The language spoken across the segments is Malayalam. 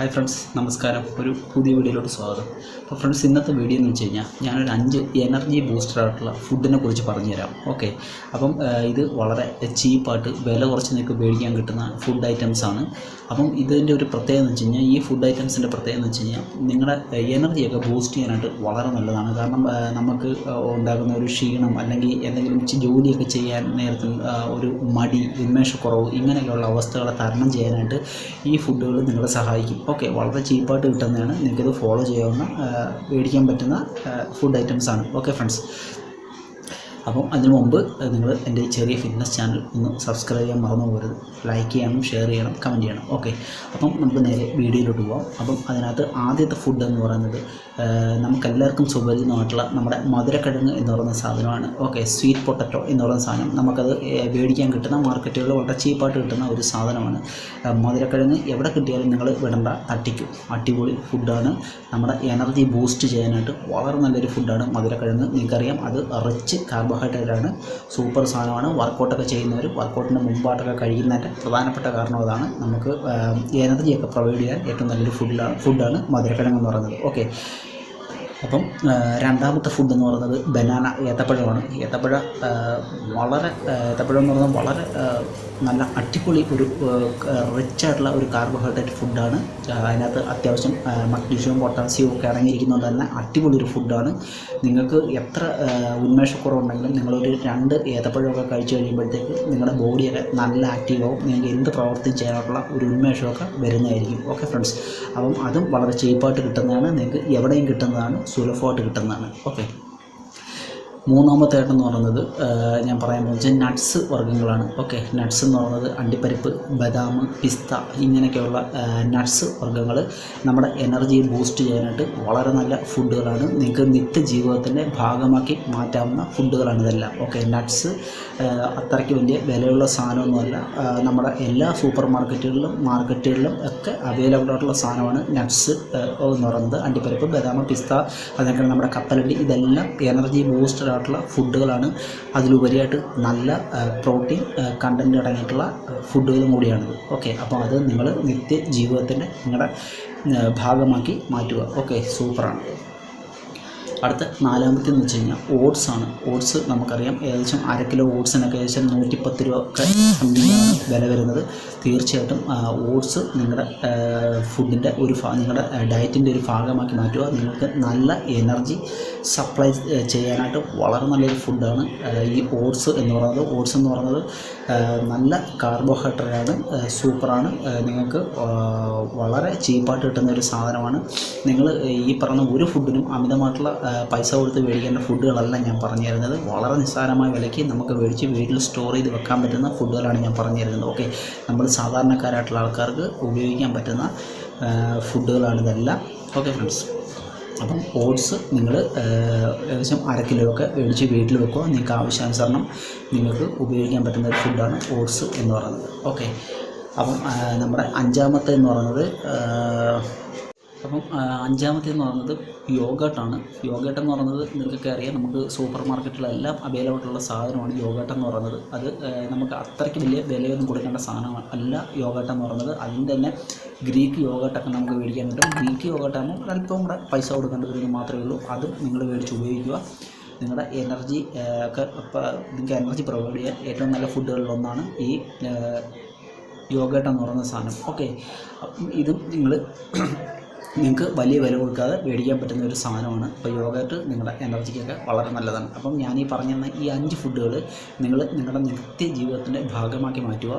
ഹായ് ഫ്രണ്ട്സ് നമസ്കാരം. ഒരു പുതിയ വീഡിയോയിലോട്ട് സ്വാഗതം. അപ്പോൾ ഫ്രണ്ട്സ് ഇന്നത്തെ വീഡിയോ എന്ന് വെച്ച് കഴിഞ്ഞാൽ ഞാനൊരു അഞ്ച് എനർജി ബൂസ്റ്റർ ആയിട്ടുള്ള ഫുഡിനെ കുറിച്ച് പറഞ്ഞുതരാം. ഓക്കെ അപ്പം ഇത് വളരെ ചീപ്പായിട്ട് വില കുറച്ച് നിങ്ങൾക്ക് മേടിക്കാൻ കിട്ടുന്ന ഫുഡ് ഐറ്റംസ് ആണ്. അപ്പം ഇതിന്റെ ഒരു പ്രത്യേകത എന്ന് വെച്ച് കഴിഞ്ഞാൽ ഈ ഫുഡ് ഐറ്റംസിന്റെ പ്രത്യേകത എന്ന് വെച്ച് കഴിഞ്ഞാൽ നിങ്ങളുടെ എനർജിയൊക്കെ ബൂസ്റ്റ് ചെയ്യാനായിട്ട് വളരെ നല്ലതാണ്. കാരണം നമുക്ക് ഉണ്ടാകുന്ന ഒരു ക്ഷീണം അല്ലെങ്കിൽ എന്തെങ്കിലും ജോലിയൊക്കെ ചെയ്യാൻ നേരത്തിൽ ഒരു മടി ഉന്മേഷക്കുറവ് ഇങ്ങനെയൊക്കെയുള്ള അവസ്ഥകളെ തരണം ചെയ്യാനായിട്ട് ഈ ഫുഡുകൾ നിങ്ങളെ സഹായിക്കും. ഓക്കെ വളരെ ചീപ്പായിട്ട് കിട്ടുന്നതാണ്. നിങ്ങൾക്കിത് ഫോളോ ചെയ്യാവുന്ന മേടിക്കാൻ പറ്റുന്ന ഫുഡ് ഐറ്റംസ് ആണ്. ഓക്കെ ഫ്രണ്ട്സ് അപ്പം അതിനു മുമ്പ് നിങ്ങൾ എന്റെ ചെറിയ ഫിറ്റ്നസ് ചാനൽ ഒന്ന് സബ്സ്ക്രൈബ് ചെയ്യാൻ മറന്നു പോകരുത്. ലൈക്ക് ചെയ്യണം ഷെയർ ചെയ്യണം കമന്റ് ചെയ്യണം ഓക്കെ അപ്പം നമുക്ക് നേരെ വീഡിയോയിലോട്ട് പോകാം അപ്പം അതിനകത്ത് ആദ്യത്തെ ഫുഡ് എന്ന് പറയുന്നത് നമുക്കെല്ലാവർക്കും സുപരിചിതമായിട്ടുള്ള നമ്മുടെ മധുരക്കിഴങ്ങ് എന്ന് പറയുന്ന സാധനമാണ്. ഓക്കെ സ്വീറ്റ് പൊട്ടറ്റോ എന്ന് പറയുന്ന സാധനം. നമുക്കത് മേടിക്കാൻ കിട്ടുന്ന മാർക്കറ്റുകളിൽ വളരെ ചീപ്പായിട്ട് കിട്ടുന്ന ഒരു സാധനമാണ്. മധുരക്കിഴങ്ങ് എവിടെ കിട്ടിയാലും നിങ്ങൾ വിടണ്ട. തട്ടിക്കും. അടിപൊളി ഫുഡാണ് നമ്മുടെ എനർജി ബൂസ്റ്റ് ചെയ്യാനായിട്ട് വളരെ നല്ലൊരു ഫുഡാണ് മധുരക്കിഴങ്ങ്. നിങ്ങൾക്കറിയാം അത് റിച്ച് കാർബോഹൈഡ്രേറ്റ് ആണ് സൂപ്പർ സാധനമാണ്. വർക്കൗട്ടൊക്കെ ചെയ്യുന്നവർ വർക്കൗട്ടിന്റെ മുമ്പായിട്ടൊക്കെ കഴിക്കുന്നതിന്റെ പ്രധാനപ്പെട്ട കാരണം അതാണ്. നമുക്ക് എനർജിയൊക്കെ പ്രൊവൈഡ് ചെയ്യാൻ ഏറ്റവും നല്ലൊരു ഫുഡിലാണ് ഫുഡാണ് മധുരക്കിഴങ്ങ് എന്ന് പറയുന്നത്. ഓക്കെ അപ്പം രണ്ടാമത്തെ ഫുഡ് എന്ന് പറയുന്നത് ബനാന ഏത്തപ്പഴമാണ്. ഏത്തപ്പഴ വളരെ ഏത്തപ്പഴം എന്ന് പറയുന്നത് വളരെ നല്ല അടിപൊളി ഒരു റിച്ച് ആയിട്ടുള്ള ഒരു കാർബോഹൈഡ്രേറ്റ് ഫുഡാണ് അതിനകത്ത് അത്യാവശ്യം മഗ്നീഷ്യവും പൊട്ടാസ്യവും ഒക്കെ അടങ്ങിയിരിക്കുന്നത് തന്നെ അടിപൊളി ഒരു ഫുഡാണ് നിങ്ങൾക്ക് എത്ര ഉന്മേഷക്കുറവുണ്ടെങ്കിലും നിങ്ങളൊരു രണ്ട് ഏത്തപ്പഴമൊക്കെ കഴിച്ചു കഴിയുമ്പോഴത്തേക്ക് നിങ്ങളുടെ ബോഡിയൊക്കെ നല്ല ആക്റ്റീവാവും നിങ്ങൾക്ക് എന്ത് പ്രവർത്തി ചെയ്യാനുള്ള ഒരു ഉന്മേഷമൊക്കെ വരുന്നതായിരിക്കും. ഓക്കെ ഫ്രണ്ട്സ് അപ്പം അതും വളരെ ചീപ്പായിട്ട് കിട്ടുന്നതാണ്. നിങ്ങൾക്ക് എവിടെയും കിട്ടുന്നതാണ്. സുലഭമായിട്ട് കിട്ടുന്നതാണ്. ഓക്കെ. മൂന്നാമത്തെ ആയിട്ട് എന്ന് പറയുന്നത് ഞാൻ പറയാൻ പോകുന്നത് നട്ട്സ് വർഗങ്ങളാണ്. ഓക്കെ നട്ട്സ് എന്ന് പറയുന്നത് അണ്ടിപ്പരിപ്പ് ബദാം പിസ്ത ഇങ്ങനെയൊക്കെയുള്ള നട്ട്സ് വർഗങ്ങൾ നമ്മുടെ എനർജി ബൂസ്റ്റ് ചെയ്യാനായിട്ട് വളരെ നല്ല ഫുഡുകളാണ് നിങ്ങൾക്ക് നിത്യജീവിതത്തിന്റെ ഭാഗമാക്കി മാറ്റാവുന്ന ഫുഡുകളാണ് ഇതെല്ലാം. ഓക്കെ നട്ട്സ് അത്രയ്ക്ക് വലിയ വിലയുള്ള സാധനമൊന്നുമല്ല. നമ്മുടെ എല്ലാ സൂപ്പർ മാർക്കറ്റുകളിലും മാർക്കറ്റുകളിലും ഒക്കെ അവൈലബിൾ ആയിട്ടുള്ള സാധനമാണ് നട്ട്സ് എന്ന് പറയുന്നത്. അണ്ടിപ്പരിപ്പ് ബദാം പിസ്ത അതൊക്കെ നമ്മുടെ കപ്പലണ്ടി ഇതെല്ലാം എനർജി ബൂസ്റ്റഡ് ആയിട്ടുള്ള ഫുഡുകളാണ് അതിലുപരിയായിട്ട് നല്ല പ്രോട്ടീൻ കണ്ടന്റ് അടങ്ങിയിട്ടുള്ള ഫുഡുകളും കൂടിയാണിത് ഓക്കെ അപ്പോൾ അത് നിങ്ങൾ നിത്യ ജീവിതത്തിന്റെ നിങ്ങളുടെ ഭാഗമാക്കി മാറ്റുക. ഓക്കെ സൂപ്പറാണ്. അടുത്ത നാലാമത്തെ എന്ന് വെച്ച് കഴിഞ്ഞാൽ ഓട്സ് ആണ്. ഓട്സ് നമുക്കറിയാം ഏകദേശം അര കിലോ ഓട്സിനൊക്കെ ഏകദേശം നൂറ്റിപ്പത്ത് രൂപ ഒക്കെ വില വരുന്നത്. തീർച്ചയായിട്ടും ഓട്സ് നിങ്ങളുടെ ഫുഡിന്റെ ഒരു നിങ്ങളുടെ ഡയറ്റിന്റെ ഒരു ഭാഗമാക്കി മാറ്റുക. നിങ്ങൾക്ക് നല്ല എനർജി സപ്ലൈ ചെയ്യാനായിട്ട് വളരെ നല്ലൊരു ഫുഡാണ്. ഈ ഓട്സ് എന്ന് പറയുന്നത് ഓട്സ് എന്ന് പറയുന്നത് നല്ല കാർബോഹൈഡ്രേറ്റാണ് സൂപ്പറാണ്. നിങ്ങൾക്ക് വളരെ ചീപ്പായിട്ട് കിട്ടുന്ന ഒരു സാധനമാണ്. നിങ്ങൾ ഈ പറഞ്ഞ ഒരു ഫുഡിനും അമിതമായിട്ടുള്ള പൈസ കൊടുത്ത് മേടിക്കേണ്ട ഫുഡുകളല്ല ഞാൻ പറഞ്ഞു തരുന്നത് വളരെ നിസ്സാരമായ വിലയ്ക്ക് നമുക്ക് മേടിച്ച് വീട്ടിൽ സ്റ്റോർ ചെയ്ത് വെക്കാൻ പറ്റുന്ന ഫുഡുകളാണ് ഞാൻ പറഞ്ഞു തരുന്നത് ഓക്കെ നമ്മൾ സാധാരണക്കാരായിട്ടുള്ള ആൾക്കാർക്ക് ഉപയോഗിക്കാൻ പറ്റുന്ന ഫുഡുകളാണ് ഇതെല്ലാം. ഓക്കെ ഫ്രണ്ട്സ് അപ്പം ഓട്സ് നിങ്ങൾ ഏകദേശം അര കിലോ ഒക്കെ മേടിച്ച് വീട്ടിൽ വെക്കുക. നിങ്ങൾക്ക് ആവശ്യാനുസരണം നിങ്ങൾക്ക് ഉപയോഗിക്കാൻ പറ്റുന്ന ഒരു ഫുഡാണ് ഓട്സ് എന്ന് പറയുന്നത്. ഓക്കെ അപ്പം നമ്മുടെ അഞ്ചാമത്തെ എന്ന് പറയുന്നത് അപ്പം അഞ്ചാമത്തേന്ന് പറയുന്നത് യോഗട്ടാണ് യോഗട്ട് എന്ന് പറയുന്നത് നിങ്ങൾക്കൊക്കെ അറിയാം നമുക്ക് സൂപ്പർ മാർക്കറ്റിലെല്ലാം അവൈലബിൾ ആയിട്ടുള്ള സാധനമാണ് യോഗട്ട് എന്ന് പറയുന്നത്. അത് നമുക്ക് അത്രയ്ക്ക് വലിയ വിലയൊന്നും കൊടുക്കേണ്ട സാധനമാണ് അല്ല യോഗട്ട് എന്ന് പറയുന്നത്. അതിന് തന്നെ ഗ്രീക്ക് യോഗട്ടൊക്കെ നമുക്ക് മേടിക്കാൻ പറ്റും. ഗ്രീക്ക് യോഗട്ടാകുമ്പോൾ അല്പം കൂടെ പൈസ കൊടുക്കേണ്ടത് മാത്രമേ ഉള്ളൂ. അതും നിങ്ങൾ മേടിച്ച് ഉപയോഗിക്കുക. നിങ്ങളുടെ എനർജി ഒക്കെ നിങ്ങൾക്ക് എനർജി പ്രൊവൈഡ് ചെയ്യാൻ ഏറ്റവും നല്ല ഫുഡുകളിലൊന്നാണ് ഈ യോഗട്ടെന്ന് പറയുന്ന സാധനം. ഓക്കെ ഇതും നിങ്ങൾ നിങ്ങൾക്ക് വലിയ വില കൊടുക്കാതെ മേടിക്കാൻ പറ്റുന്ന ഒരു സാധനമാണ്. അപ്പോൾ യോഗട്ട് നിങ്ങളുടെ എനർജിക്കൊക്കെ വളരെ നല്ലതാണ്. അപ്പം ഞാൻ ഈ പറഞ്ഞിരുന്ന ഈ അഞ്ച് ഫുഡുകൾ നിങ്ങൾ നിങ്ങളുടെ നിത്യ ജീവിതത്തിന്റെ ഭാഗമാക്കി മാറ്റുക.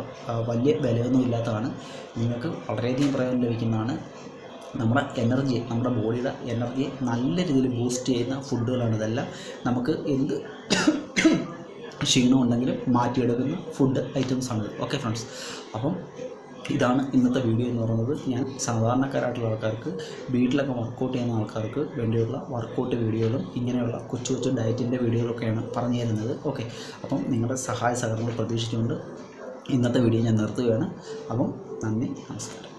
വലിയ വിലയൊന്നും ഇല്ലാത്തതാണ്. നിങ്ങൾക്ക് വളരെയധികം പ്രയോജനം ലഭിക്കുന്നതാണ്. നമ്മുടെ എനർജി നമ്മുടെ ബോഡിയുടെ എനർജിയെ നല്ല രീതിയിൽ ബൂസ്റ്റ് ചെയ്യുന്ന ഫുഡുകളാണ് ഇതെല്ലാം. നമുക്ക് എന്ത് ക്ഷീണം ഉണ്ടെങ്കിലും മാറ്റിയെടുക്കുന്ന ഫുഡ് ഐറ്റംസ് ആണ് ഓക്കെ ഫ്രണ്ട്സ്. അപ്പം ഇതാണ് ഇന്നത്തെ വീഡിയോ എന്ന് പറയുന്നത്. ഞാൻ സാധാരണക്കാരായിട്ടുള്ള ആൾക്കാർക്ക് വീട്ടിലൊക്കെ വർക്കൗട്ട് ചെയ്യുന്ന ആൾക്കാർക്ക് വേണ്ടിയുള്ള വർക്കൗട്ട് വീഡിയോകളും ഇങ്ങനെയുള്ള കൊച്ചു കൊച്ചു ഡയറ്റിന്റെ വീഡിയോകളൊക്കെയാണ് പറഞ്ഞു തരുന്നത്. ഓക്കെ അപ്പം നിങ്ങളുടെ സഹായ സഹകരണങ്ങൾ പ്രതീക്ഷിച്ചുകൊണ്ട് ഇന്നത്തെ വീഡിയോ ഞാൻ നിർത്തുകയാണ്. അപ്പം നന്ദി നമസ്കാരം.